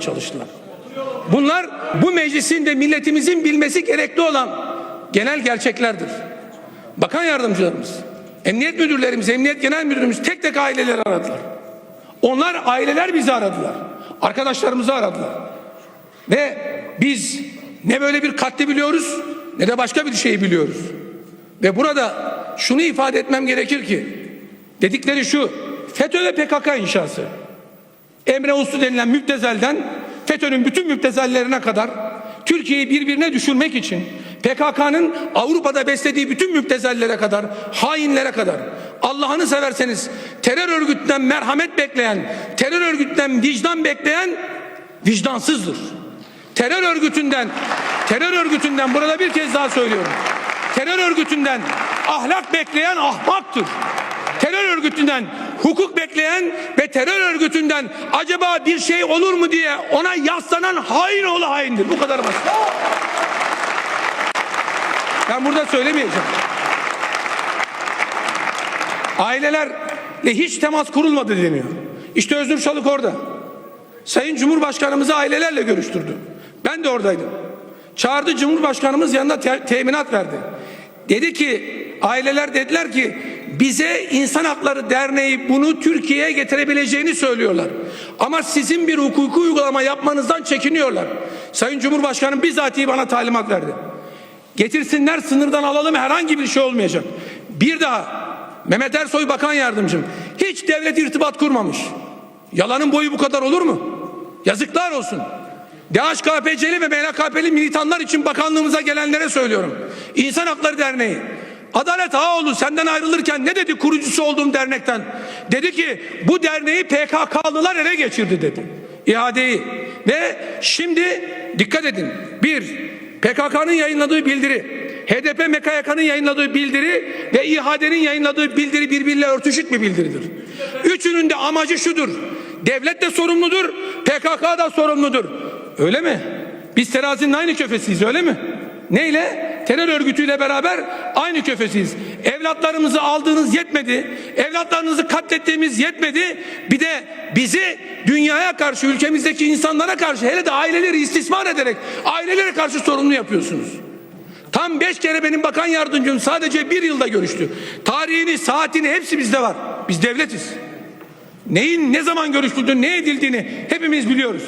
çalıştılar. Bunlar bu meclisin de milletimizin bilmesi gerekli olan genel gerçeklerdir. Bakan yardımcılarımız, emniyet müdürlerimiz, emniyet genel müdürümüz tek tek aileleri aradılar. Onlar aileler bizi aradılar. Arkadaşlarımızı aradılar. Ve biz ne böyle bir katli biliyoruz ne de başka bir şeyi biliyoruz. Ve burada şunu ifade etmem gerekir ki dedikleri şu FETÖ ve PKK inşası. Emre Uslu denilen müptezelden FETÖ'nün bütün müptezellerine kadar Türkiye'yi birbirine düşürmek için PKK'nın Avrupa'da beslediği bütün müptezellere kadar, hainlere kadar Allah'ını severseniz terör örgütünden merhamet bekleyen, terör örgütünden vicdan bekleyen vicdansızdır. Terör örgütünden, terör örgütünden burada bir kez daha söylüyorum. Terör örgütünden ahlak bekleyen ahmaktır. Terör örgütünden hukuk bekleyen ve terör örgütünden acaba bir şey olur mu diye ona yaslanan hain oğlu haindir. Bu kadar basit. Ben burada söylemeyeceğim. Ailelerle hiç temas kurulmadı deniyor. İşte Özgür Çalık orada. Sayın Cumhurbaşkanımızı ailelerle görüştürdü. Ben de oradaydım. Çağırdı Cumhurbaşkanımız yanına te- teminat verdi. Dedi ki aileler dediler ki bize İnsan Hakları Derneği bunu Türkiye'ye getirebileceğini söylüyorlar. Ama sizin bir hukuki uygulama yapmanızdan çekiniyorlar. Sayın Cumhurbaşkanım bizatihi bana talimat verdi. Getirsinler sınırdan alalım herhangi bir şey olmayacak. Bir daha Mehmet Ersoy Bakan Yardımcım hiç devlet irtibat kurmamış. Yalanın boyu bu kadar olur mu? Yazıklar olsun. DHKPC'li ve MHKP'li militanlar için bakanlığımıza gelenlere söylüyorum. İnsan Hakları Derneği. Adalet Ağoğlu senden ayrılırken ne dedi kurucusu olduğum dernekten? Dedi ki bu derneği PKK'lılar ele geçirdi dedi. İadeyi. Ve şimdi dikkat edin. Bir, PKK'nın yayınladığı bildiri, HDP MKYK'nın yayınladığı bildiri ve İHA'denin yayınladığı bildiri birbiriyle örtüşük bir bildiridir. Üçünün de amacı şudur. Devlet de sorumludur, PKK da sorumludur. Öyle mi? Biz terazinin aynı köfesiyiz öyle mi? Neyle? Terör örgütüyle beraber aynı köfesiyiz. Evlatlarımızı aldığınız yetmedi. Evlatlarınızı katlettiğimiz yetmedi. Bir de bizi dünyaya karşı, ülkemizdeki insanlara karşı hele de aileleri istismar ederek ailelere karşı sorumlu yapıyorsunuz. Tam beş kere benim bakan yardımcım sadece bir yılda görüştü. Tarihini, saatini hepsi bizde var. Biz devletiz. Neyin ne zaman görüşüldüğünü, ne edildiğini hepimiz biliyoruz.